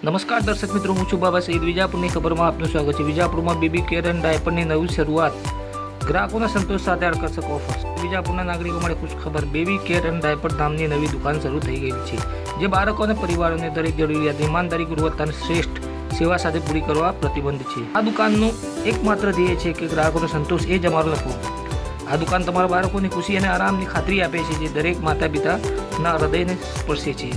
નમસ્કાર દર્શક મિત્રો, હું છું બાબા સઈદ. વિજાપુરની ખબરમાં આપનું સ્વાગત છે. વિજાપુરમાં બેબી કેર એન્ડ ડાયપરની નવી શરૂઆત. ગ્રાહકોના સંતોષ સાથે આકર્ષક ઓફર્સ વિજાપુરના નાગરિકો માટે ખુશ ખબર, બેબી કેર એન્ડ ડાયપર નામની નવી દુકાન શરૂ થઈ ગઈ છે, જે બાળકો અને પરિવારોને દરેક જરૂરિયાત ઈમાનદારી ગુણવત્તાની શ્રેષ્ઠ સેવા સાથે પૂરી કરવા પ્રતિબંધ છે. આ દુકાનનું એકમાત્ર ધ્યેય છે કે ગ્રાહકોનો સંતોષ એ જ અમારો લખવો. આ દુકાન તમારા બાળકોની ખુશી અને આરામની ખાતરી આપે છે, જે દરેક માતા પિતાના હૃદયને સ્પર્શે છે.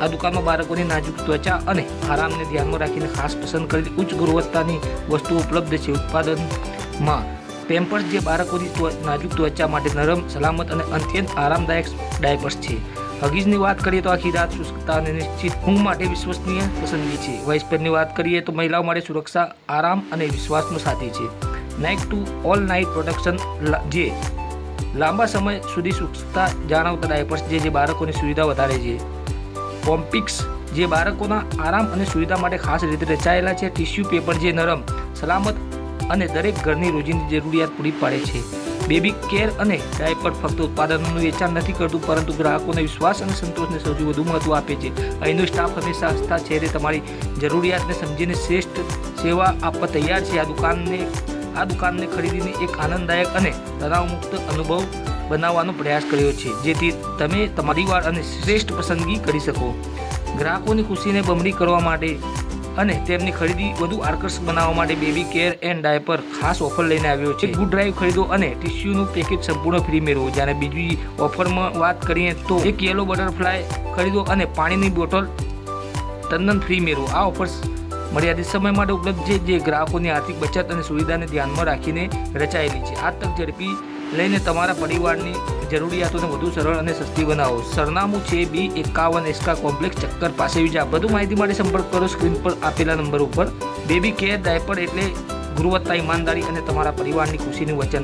આ દુકાનમાં બાળકોની નાજુક ત્વચા અને આરામને ધ્યાનમાં રાખીને ખાસ પસંદ કરેલી ઉચ્ચ ગુણવત્તાની વસ્તુઓ ઉપલબ્ધ છે. ઉત્પાદનમાં પેમ્પર્સ જે બાળકોની નાજુક ત્વચા માટે નરમ, સલામત અને અત્યંત આરામદાયક ડાયપર્સ છે. હગીઝની વાત કરીએ તો આખી રાત શુષ્કતા અને નિશ્ચિત ઊંઘ માટે વિશ્વસનીય પસંદગી છે. વાઇસપેરની વાત કરીએ તો મહિલાઓ માટે સુરક્ષા, આરામ અને વિશ્વાસનો સાથી છે. Night to all night protection જે લાંબા સમય સુધી સુરક્ષા જાળવતા ડાયપર્સ જે બાળકોની સુવિધા વધારે છે. કોમ્પિક્સ જે બાળકોના આરામ અને સુવિધા માટે ખાસ રીતે રચાયેલા છે, ટિશ્યુ પેપર જે નરમ, સલામત અને દરેક ઘરની રોજિંદી જરૂરિયાત પૂરી પાડે છે. બેબી કેર અને ડાયપર ફક્ત ઉત્પાદનોનું વેચાણ નથી કરતું, પરંતુ ગ્રાહકોને વિશ્વાસ અને સંતોષને સૌથી વધુ મહત્વ આપે છે. અહીંનો સ્ટાફ હંમેશા આસ્થા છે તમારી જરૂરિયાતને સમજીને શ્રેષ્ઠ સેવા આપવા તૈયાર છે. આ દુકાનને આ દુકાનને ખરીદીને એક આનંદદાયક અને તણાવમુક્ત અનુભવ બનાવવાનો પ્રયાસ કર્યો છે, જેથી તમે તમારી વાર અને શ્રેષ્ઠ પસંદગી કરી શકો. ગ્રાહકોની ખુશીને બમણી કરવા માટે અને તેમની ખરીદી વધુ આકર્ષક બનાવવા માટે બેબી કેર એન્ડ ડાયપર ખાસ ઓફર લઈને આવ્યો છે. ગુડ ડ્રાઈવ ખરીદો અને ટિશ્યુનું પેકેજ સંપૂર્ણ ફ્રી મેળવો. જ્યારે બીજી ઓફરમાં વાત કરીએ તો એક યેલો બટરફ્લાય ખરીદો અને પાણીની બોટલ તદ્દન ફ્રી મેળવો. આ ઓફર્સ મર્યાદિત સમય માટે ઉપલબ્ધ છે, જે ગ્રાહકોની આર્થિક બચત અને સુવિધાને ધ્યાનમાં રાખીને રચાયેલી છે. આ તક ઝડપી લઈને તમારા પરિવારની જરૂરિયાતોને વધુ સરળ અને સસ્તી બનાવો. સરનામું છે બી એકાવન એસ્કા કોમ્પ્લેક્સ ચક્કર પાસે વિજા વધુ માહિતી માટે સંપર્ક કરો સ્ક્રીન પર આપેલા નંબર ઉપર. બેબી કેર, ડાયપર એટલે ગુણવત્તા, ઈમાનદારી અને તમારા પરિવારની ખુશીનું વચન.